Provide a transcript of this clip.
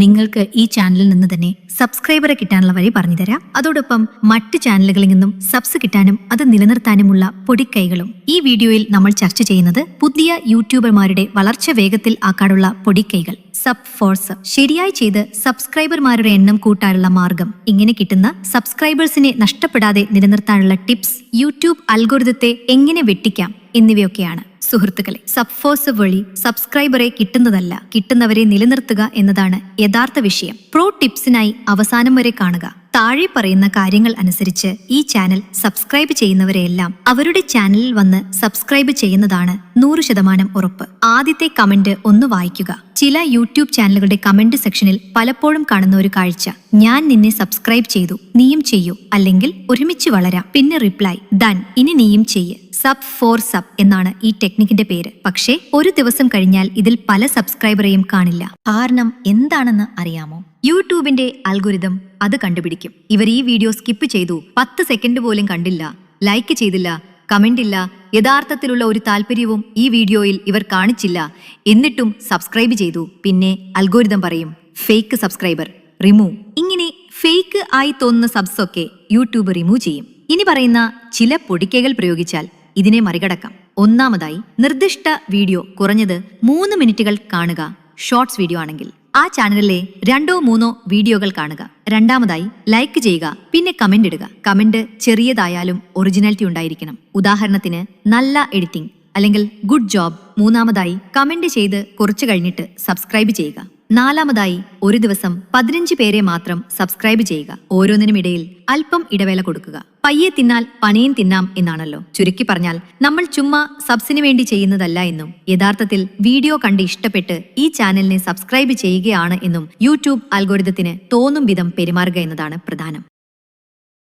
നിങ്ങൾക്ക് ഈ ചാനലിൽ നിന്ന് തന്നെ സബ്സ്ക്രൈബറെ കിട്ടാനുള്ള വഴി പറഞ്ഞുതരാം അതോടൊപ്പം മറ്റ് ചാനലുകളിൽ നിന്നും സബ്സ് കിട്ടാനും അത് നിലനിർത്താനുമുള്ള പൊടിക്കൈകളും. ഈ വീഡിയോയിൽ നമ്മൾ ചർച്ച ചെയ്യുന്നത് പുതിയ യൂട്യൂബർമാരുടെ വളർച്ച വേഗത്തിൽ ആക്കാനുള്ള പൊടിക്കൈകൾ. സബ് ഫോഴ്സ് ശരിയായി ചെയ്ത് സബ്സ്ക്രൈബർമാരുടെ എണ്ണം കൂട്ടാനുള്ള മാർഗം. ഇങ്ങനെ കിട്ടുന്ന സബ്സ്ക്രൈബേഴ്സിനെ നഷ്ടപ്പെടാതെ നിലനിർത്താനുള്ള ടിപ്സ് യൂട്യൂബ് അൽഗോരിതത്തെ എങ്ങനെ വെട്ടിക്കാം എന്നിവയൊക്കെയാണ്. സുഹൃത്തുക്കളെ സബ്ഫോസ് വഴി സബ്സ്ക്രൈബറെ കിട്ടുന്നതല്ല കിട്ടുന്നവരെ നിലനിർത്തുക എന്നതാണ് യഥാർത്ഥ വിഷയം. പ്രോ ടിപ്സിനായി അവസാനം വരെ കാണുക. താഴെ പറയുന്ന കാര്യങ്ങൾ അനുസരിച്ച് ഈ ചാനൽ സബ്സ്ക്രൈബ് ചെയ്യുന്നവരെയെല്ലാം അവരുടെ ചാനലിൽ വന്ന് സബ്സ്ക്രൈബ് ചെയ്യുന്നതാണ് നൂറ് ശതമാനം ഉറപ്പ്. ആദ്യത്തെ കമന്റ് ഒന്ന് വായിക്കുക. ചില യൂട്യൂബ് ചാനലുകളുടെ കമന്റ് സെക്ഷനിൽ പലപ്പോഴും കാണുന്ന ഒരു കാഴ്ച. ഞാൻ നിന്നെ സബ്സ്ക്രൈബ് ചെയ്തു. നീയും ചെയ്യൂ. അല്ലെങ്കിൽ ഒരുമിച്ച് വളരാം. പിന്നെ റിപ്ലൈ ദൻ ഇനി നീയും ചെയ്യ്. സബ് ഫോർ സബ് എന്നാണ് ഈ ടെക്നിക്കിന്റെ പേര്. പക്ഷേ ഒരു ദിവസം കഴിഞ്ഞാൽ ഇതിൽ പല സബ്സ്ക്രൈബറെയും കാണില്ല. കാരണം എന്താണെന്ന് അറിയാമോ? യൂട്യൂബിന്റെ അൽഗുരിതം അത് കണ്ടുപിടിക്കും. ഇവർ ഈ വീഡിയോ സ്കിപ്പ് ചെയ്തു പത്ത് സെക്കൻഡ് പോലും കണ്ടില്ല. ലൈക്ക് ചെയ്തില്ല. കമന്റ് ഇല്ല. യഥാർത്ഥത്തിലുള്ള ഒരു താല്പര്യവും ഈ വീഡിയോയിൽ ഇവർ കാണിച്ചില്ല. എന്നിട്ടും സബ്സ്ക്രൈബ് ചെയ്തു. പിന്നെ അൽഗോരിതം പറയും ഫേക്ക് സബ്സ്ക്രൈബർ റിമൂവ്. ഇങ്ങനെ ഫേക്ക് ആയി തോന്നുന്ന സബ്സ് ഒക്കെ യൂട്യൂബ് റിമൂവ് ചെയ്യും. ഇനി പറയുന്ന ചില പൊടിക്കൈകൾ പ്രയോഗിച്ചാൽ ഇതിനെ മറികടക്കാം. ഒന്നാമതായി നിർദ്ദിഷ്ട വീഡിയോ കുറഞ്ഞത് മൂന്ന് മിനിറ്റുകൾ കാണുക ഷോർട്സ് വീഡിയോ ആണെങ്കിൽ. ആ ചാനലിലെ രണ്ടോ മൂന്നോ വീഡിയോകൾ കാണുക. രണ്ടാമതായി ലൈക്ക് ചെയ്യുക. പിന്നെ കമന്റ് ഇടുക. കമന്റ് ചെറിയതായാലും ഒറിജിനാലിറ്റി ഉണ്ടായിരിക്കണം. ഉദാഹരണത്തിന് നല്ല എഡിറ്റിംഗ് അല്ലെങ്കിൽ ഗുഡ് ജോബ്. മൂന്നാമതായി കമന്റ് ചെയ്ത് കുറച്ചു കഴിഞ്ഞിട്ട് സബ്സ്ക്രൈബ് ചെയ്യുക. നാലാമതായി ഒരു ദിവസം പതിനഞ്ച് പേരെ മാത്രം സബ്സ്ക്രൈബ് ചെയ്യുക. ഓരോന്നിനും ഇടയിൽ അല്പം ഇടവേള കൊടുക്കുക. പയ്യെ തിന്നാൽ പനയും തിന്നാം എന്നാണല്ലോ. ചുരുക്കി പറഞ്ഞാൽ നമ്മൾ ചുമ്മാ സബ്സിന് വേണ്ടി ചെയ്യുന്നതല്ല എന്നും യഥാർത്ഥത്തിൽ വീഡിയോ കണ്ട് ഇഷ്ടപ്പെട്ട് ഈ ചാനലിനെ സബ്സ്ക്രൈബ് ചെയ്യുകയാണ് എന്നും യൂട്യൂബ് അൽഗോരിതത്തിന് തോന്നും വിധം പെരുമാറുക എന്നതാണ് പ്രധാനം.